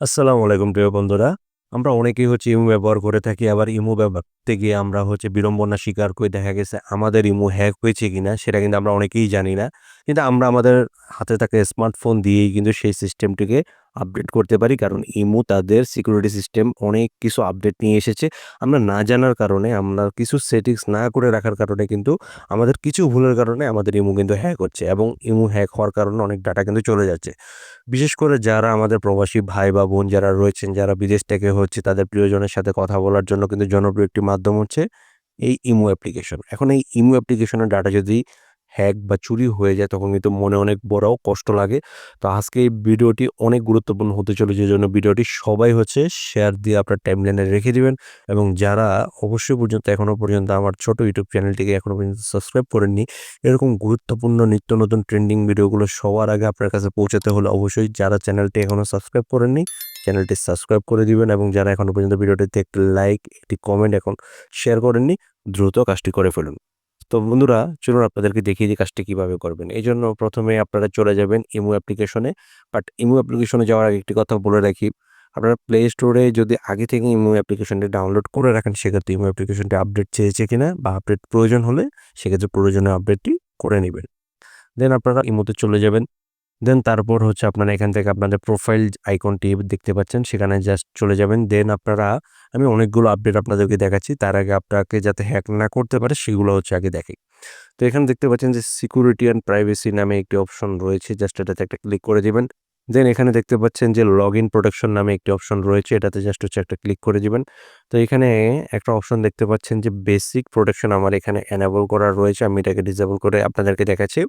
আসসালামু আলাইকুম, প্রিয় বন্ধুরা। আমরা অনেকেই হচ্ছে ইমো ব্যবহার করে থাকি, আবার ইমো ব্যবহার করতে গিয়ে আমরা হচ্ছে বিড়ম্বনা স্বীকার করে দেখা গেছে আমাদের ইমো হ্যাক হয়েছে কিনা, সেটা কিন্তু আমরা অনেকেই জানি না। কিন্তু আমরা আমাদের হাতে থাকা স্মার্টফোন দিয়েই কিন্তু সেই সিস্টেমটিকে আপডেট করতে পারি। কারণ ইমো তাদের সিকিউরিটি সিস্টেম অনেক কিছু আপডেট নিয়ে এসেছে। আমরা না জানার কারণে, আমরা কিছু সেটিংস না করে রাখার কারণে কিন্তু আমাদের কিছু ভুলের কারণে আমাদের ইমো কিন্তু হ্যাক হচ্ছে এবং ইমো হ্যাক হওয়ার কারণে অনেক ডাটা কিন্তু চলে যাচ্ছে। বিশেষ করে যারা আমাদের প্রবাসী ভাই বা বোন যারা রয়েছেন, যারা বিদেশ থেকে হচ্ছে তাদের প্রিয়জনের সাথে কথা বলার জন্য কিন্তু জনপ্রিয় একটি মাধ্যম হচ্ছে এই ইমো অ্যাপ্লিকেশন এখন এই ইমো অ্যাপ্লিকেশনের ডাটা যদি হ্যাক বা চুরি হয়ে যায়, তখন কিন্তু মনে অনেক বড় কষ্ট লাগে। তো আজকে এই ভিডিওটি অনেক গুরুত্বপূর্ণ হতে চলেছে জন্য ভিডিওটি সবাই হচ্ছে শেয়ার দিয়ে আপনার টাইমলাইনে রেখে দিবেন। এবং যারা অবশ্যই পর্যন্ত এখনও পর্যন্ত আমার ছোট ইউটিউব চ্যানেলটিকে এখনও পর্যন্ত সাবস্ক্রাইব করেননি, এরকম গুরুত্বপূর্ণ নিত্য নতুন ট্রেন্ডিং ভিডিওগুলো সবার আগে আপনার কাছে পৌঁছাতে হলে অবশ্যই যারা চ্যানেলটি এখনও সাবস্ক্রাইব করেননি চ্যানেলটি সাবস্ক্রাইব করে দিবেন এবং যারা এখনও পর্যন্ত ভিডিওটিতে একটি লাইক একটি কমেন্ট এখন শেয়ার করেননি, দ্রুত কাজটি করে ফেলুন। তো বন্ধুরা, চলুন আপনাদেরকে দেখিয়ে দিই কাজটি কীভাবে করবেন। এই জন্য প্রথমে আপনারা চলে যাবেন ইমো অ্যাপ্লিকেশনে। বাট ইমো অ্যাপ্লিকেশনে যাওয়ার আগে একটি কথা বলে রাখি, আপনারা প্লে স্টোরে যদি আগে থেকে ইমো অ্যাপ্লিকেশনটি ডাউনলোড করে রাখেন, সেক্ষেত্রে ইমো অ্যাপ্লিকেশনটি আপডেট চেয়েছে কিনা বা আপডেট প্রয়োজন হলে, সেক্ষেত্রে প্রয়োজনীয় আপডেটটি করে নেবেন। দেন আপনারা ইমোতে চলে যাবেন। দেন তারপর হচ্ছে আপনারা এখান থেকে আপনাদের প্রোফাইল আইকনটি দেখতে পাচ্ছেন। সেখানে জাস্ট চলে যাবেন। দেন আপনারা আমি অনেকগুলো আপডেট আপনাদেরকে দেখাচ্ছি। তার আগে আপনাকে যাতে হ্যাক না করতে পারে, সেগুলো হচ্ছে আগে দেখে। তো এখানে দেখতে পাচ্ছেন যে সিকিউরিটি অ্যান্ড প্রাইভেসি নামে একটি অপশন রয়েছে। জাস্ট এটাতে একটা ক্লিক করে দিবেন। দেন এখানে দেখতে পাচ্ছেন যে লগ ইন প্রোটেকশন নামে একটি অপশন রয়েছে, এটাতে জাস্ট হচ্ছে একটা ক্লিক করে দিবেন। তো এখানে একটা অপশন দেখতে পাচ্ছেন যে বেসিক প্রোটেকশন আমার এখানে অ্যানাবল করা রয়েছে, আমি এটাকে ডিসেবল করে আপনাদেরকে দেখাচ্ছি।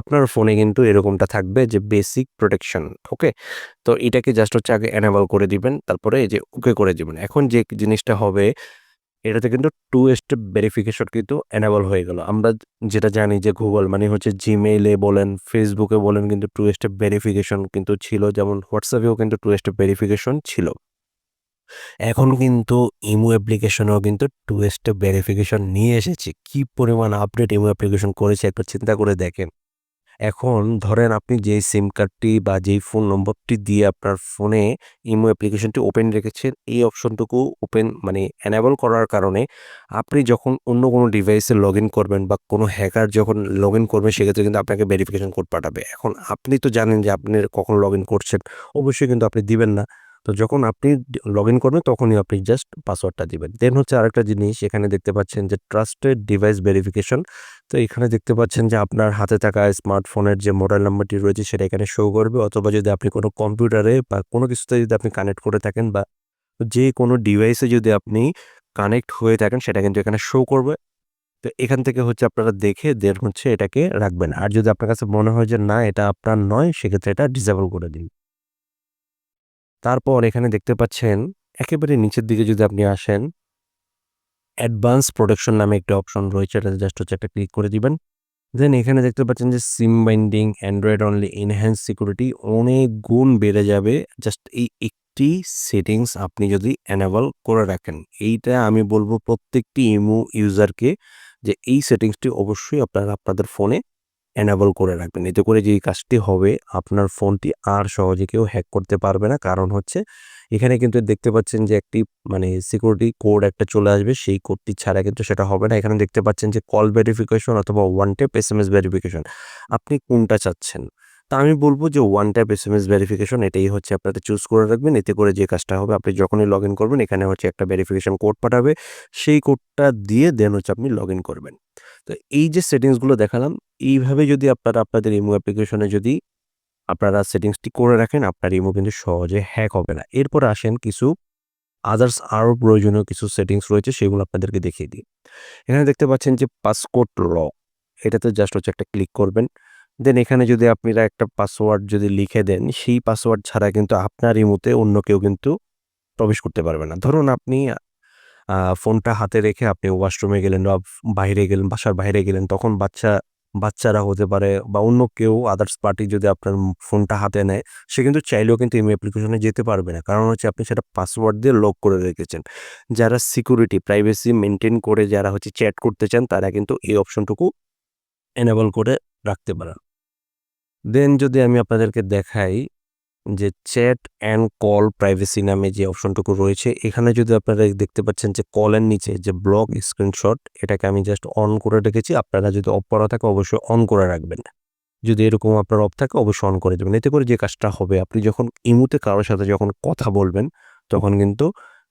আপনার ফোনে কিন্তু এরকমটা থাকবে যে বেসিক প্রোটেকশন ওকে তো এটাকে জাস্ট হচ্ছে আগে অ্যানাবল করে দিবেন, তারপরে এই যে ওকে করে দিবেন। এখন যে জিনিসটা হবে এটাতে কিন্তু টু স্টেপ ভেরিফিকেশন কিন্তু এনাবল হয়ে গেল। আমরা যেটা জানি যে গুগল মানে হচ্ছে জিমেইলে বলেন ফেসবুকে বলেন কিন্তু টু স্টেপ ভেরিফিকেশন কিন্তু ছিল, যেমন হোয়াটসঅ্যাপেও কিন্তু টু স্টেপ ভেরিফিকেশন ছিল। এখন কিন্তু ইমো অ্যাপ্লিকেশনেও কিন্তু টু স্টেপ ভেরিফিকেশন নিয়ে এসেছে। কি পরিমাণ আপডেট ইমো অ্যাপ্লিকেশন করেছে একটু চিন্তা করে দেখেন। এখন ধরেন আপনি যেই সিম কার্ডটি বা যেই ফোন নম্বরটি দিয়ে আপনার ফোনে ইমো অ্যাপ্লিকেশনটি ওপেন রেখেছেন, এই অপশনটুকু ওপেন মানে অ্যানেবল করার কারণে আপনি যখন অন্য কোনো ডিভাইসে লগ ইন করবেন বা কোনো হ্যাকার যখন লগ ইন করবেন সেক্ষেত্রে কিন্তু আপনাকে ভেরিফিকেশন কোড পাঠাবে। এখন আপনি তো জানেন যে আপনি কখন লগ ইন করছেন, অবশ্যই কিন্তু আপনি দিবেন না। তো যখন আপনি লগ ইন করবেন তখনই আপনি জাস্ট পাসওয়ার্ডটা দিবেন। দেন হচ্ছে আরেকটা জিনিস, এখানে দেখতে পাচ্ছেন যে ট্রাস্টেড ডিভাইস ভেরিফিকেশন তো এখানে দেখতে পাচ্ছেন যে আপনার হাতে থাকা স্মার্টফোনের যে মোবাইল নাম্বারটি রয়েছে সেটা এখানে শো করবে। অথবা যদি আপনি কোনো কম্পিউটারে বা কোনো কিছুতে যদি আপনি কানেক্ট করে থাকেন বা যে কোনো ডিভাইসে যদি আপনি কানেক্ট হয়ে থাকেন, সেটা কিন্তু এখানে শো করবে। তো এখান থেকে হচ্ছে আপনারা দেখে দেন হচ্ছে এটাকে রাখবেন। আর যদি আপনার কাছে মনে হয় যে না, এটা আপনার নয়, সেক্ষেত্রে এটা ডিসেবল করে দিন। তারপর এখানে দেখতে পাচ্ছেন, একেবারে নিচের দিকে যদি আপনি আসেন, অ্যাডভান্স প্রোডাকশন নামে একটা অপশন রয়েছে, এটা জাস্ট হচ্ছে একটা ক্লিক করে দিবেন। দেন এখানে দেখতে পাচ্ছেন যে sim binding Android only enhance security অনেক গুণ বেড়ে যাবে। জাস্ট এই একটি সেটিংস আপনি যদি অ্যানেবল করে রাখেন, এইটা আমি বলব প্রত্যেকটি ইমো ইউজারকে যে এই সেটিংসটি অবশ্যই আপনারা আপনাদের ফোনে এনাবল করে রাখবেন। এতে করে যে কাজটি হবে, আপনার ফোনটি আর সহজে কেউ হ্যাক করতে পারবে না। কারণ হচ্ছে, এখানে কিন্তু দেখতে পাচ্ছেন যে একটি মানে সিকিউরিটি কোড একটা চলে আসবে। সেই কোডটি ছাড়া কিন্তু সেটা হবে না। এখানে দেখতে পাচ্ছেন যে কল ভেরিফিকেশন অথবা one tap S M S verification আপনি কোনটা চাচ্ছেন? তা আমি বলব যে one type S M S verification এটাই হচ্ছে আপনাদের চুজ করে রাখবেন। এতে করে যে কাজটা হবে, আপনি যখনই লগ ইন করবেন, এখানে হচ্ছে একটা ভেরিফিকেশন কোড পাঠাবে। সেই কোডটা দিয়ে দেন হচ্ছে আপনি লগ ইন করবেন। তো এই যে সেটিংসগুলো দেখালাম এইভাবে যদি আপনারা, আপনাদের ইমো অ্যাপ্লিকেশনে যদি আপনারা সেটিংসটি করে রাখেন, আপনার ইমো কিন্তু সহজে হ্যাক হবে না। এরপর আসেন কিছু আদার্স আরও প্রয়োজনীয় কিছু সেটিংস রয়েছে, সেগুলো আপনাদেরকে দেখিয়ে দিই। এখানে দেখতে পাচ্ছেন যে পাসকোড লক এটাতে জাস্ট হচ্ছে একটা ক্লিক করবেন। দেন এখানে যদি আপনারা একটা পাসওয়ার্ড যদি লিখে দেন, সেই পাসওয়ার্ড ছাড়া কিন্তু আপনার ইমোতে অন্য কেউ কিন্তু প্রবেশ করতে পারবে না। ধরুন আপনি ফোনটা হাতে রেখে আপনি ওয়াশরুমে গেলেন বা বাইরে গেলেন, বাসার বাইরে গেলেন, তখন বাচ্চা বাচ্চারা হতে পারে বা অন্য কেউ আদার্স পার্টি যদি আপনার ফোনটা হাতে নেয়, সে কিন্তু চাইলেও কিন্তু এম অ্যাপ্লিকেশনে যেতে পারবে না। কারণ হচ্ছে আপনি সেটা পাসওয়ার্ড দিয়ে লক করে রেখেছেন। যারা সিকিউরিটি প্রাইভেসি মেনটেন করে যারা হচ্ছে চ্যাট করতে চান, তারা কিন্তু এই অপশনটুকু এনেবল করে রাখতে পারেন। দেন যদি আমি আপনাদেরকে দেখাই যে চ্যাট অ্যান্ড কল প্রাইভেসি নামে যে অপশনটুকু রয়েছে, এখানে যদি আপনারা দেখতে পাচ্ছেন যে কলের নিচে যে ব্লক স্ক্রিনশট এটাকে আমি জাস্ট অন করে রেখেছি। আপনারা যদি অফ করা থাকে, অবশ্যই অন করে রাখবেন। যদি এরকম আপনার অফ থাকে, অবশ্যই অন করে দেবেন। এতে করে যে কাজটা হবে, আপনি যখন ইমুতে কারোর সাথে যখন কথা বলবেন, তখন কিন্তু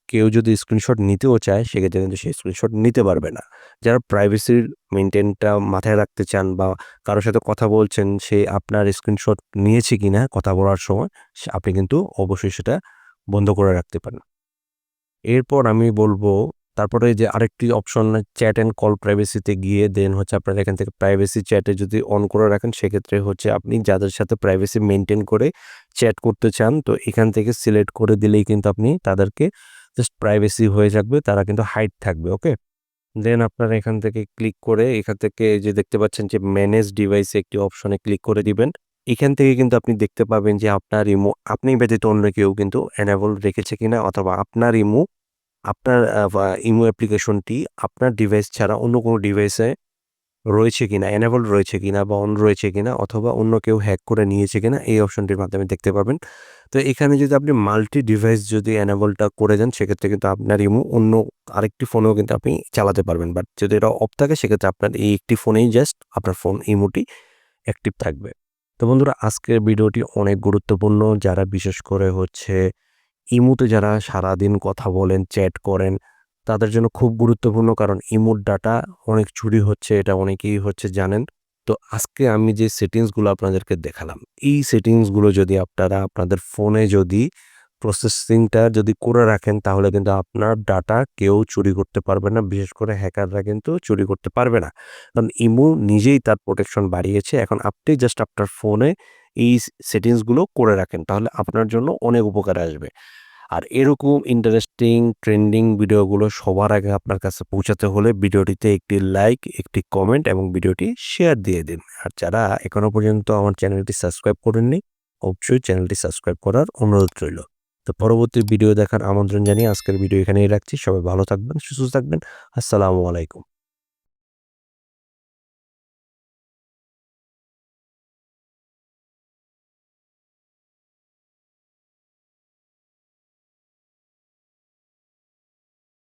কেউ যদি স্ক্রিনশট নিতেও চায়, সেক্ষেত্রে কিন্তু সেই স্ক্রিনশট নিতে পারবে না। যারা প্রাইভেসির মেনটেনটা মাথায় রাখতে চান বা কারোর সাথে কথা বলছেন, সে আপনার স্ক্রিনশট নিয়েছে কি না কথা বলার সময় আপনি কিন্তু অবশ্যই সেটা বন্ধ করে রাখতে পারেন। এরপর আমি বলব, তারপরে যে আরেকটি অপশন চ্যাট অ্যান্ড কল প্রাইভেসিতে গিয়ে দেন হচ্ছে আপনার এখান থেকে প্রাইভেসি চ্যাটে যদি অন করে রাখেন, সেক্ষেত্রে হচ্ছে আপনি যাদের সাথে প্রাইভেসি মেনটেন করে চ্যাট করতে চান, তো এখান থেকে সিলেক্ট করে দিলেই কিন্তু আপনি তাদেরকে জাস্ট প্রাইভেসি হয়ে থাকবে, তারা কিন্তু হাইট থাকবে ওকে দেন আপনারা এখান থেকে ক্লিক করে, এখান থেকে যে দেখতে পাচ্ছেন যে ম্যানেজ ডিভাইসে একটি অপশনে ক্লিক করে দিবেন। এখান থেকে কিন্তু আপনি দেখতে পাবেন যে আপনার ইমো আপনি ব্যতীত অন্য কেউ কিন্তু অ্যানাবল রেখেছে কিনা, অথবা আপনার ইমো আপনার ইমো অ্যাপ্লিকেশনটি আপনার ডিভাইস ছাড়া অন্য কোনো ডিভাইসে রয়েছে কিনা এনাবল রয়েছে কিনা বা অন রয়েছে কিনা অথবা অন্য কেউ হ্যাক করে নিয়েছে কিনা এই অপশনটির মাধ্যমে দেখতে পাবেন। তো এখানে যদি আপনি মাল্টি ডিভাইস যদি এনাবলটা করে দেন, সেক্ষেত্রে কিন্তু আপনার ইমো অন্য আরেকটি ফোনেও কিন্তু আপনি চালাতে পারবেন। বাট যদি এটা অফ থাকে, সেক্ষেত্রে আপনার এই একটি ফোনেই জাস্ট আপনার ফোন ইমোটি অ্যাক্টিভ থাকবে। তো বন্ধুরা, আজকের ভিডিওটি অনেক গুরুত্বপূর্ণ। যারা বিশেষ করে হচ্ছে ইমোতে যারা সারাদিন কথা বলেন চ্যাট করেন তাদের জন্য খুব গুরুত্বপূর্ণ, কারণ ইমোর ডাটা অনেক চুরি হচ্ছে, এটা অনেকেই হচ্ছে জানেন। তো আজকে আমি যে সেটিংসগুলো আপনাদেরকে দেখালাম, এই সেটিংসগুলো যদি আপনারা আপনাদের ফোনে যদি প্রসেসিংটা যদি করে রাখেন, তাহলে কিন্তু আপনার ডাটা কেউ চুরি করতে পারবে না, বিশেষ করে হ্যাকাররা কিন্তু চুরি করতে পারবে না। কারণ ইমো নিজেই তার প্রোটেকশন বাড়িয়েছে, এখন আপনি জাস্ট আপনার ফোনে এই সেটিংসগুলো করে রাখেন, তাহলে আপনার জন্য অনেক উপকার আসবে। আর এরকম ইন্টারেস্টিং ট্রেন্ডিং ভিডিওগুলো সবার আগে আপনার কাছে পৌঁছাতে হলে ভিডিওটিতে একটি লাইক একটি কমেন্ট এবং ভিডিওটি শেয়ার দিয়ে দিন। আর যারা এখনও পর্যন্ত আমার চ্যানেলটি সাবস্ক্রাইব করেননি, অবশ্যই চ্যানেলটি সাবস্ক্রাইব করার অনুরোধ রইল। তো পরবর্তী ভিডিও দেখার আমন্ত্রণ জানিয়ে আজকের ভিডিও এখানেই রাখছি। সবাই ভালো থাকবেন, সুস্থ থাকবেন। আসসালামু আলাইকুম।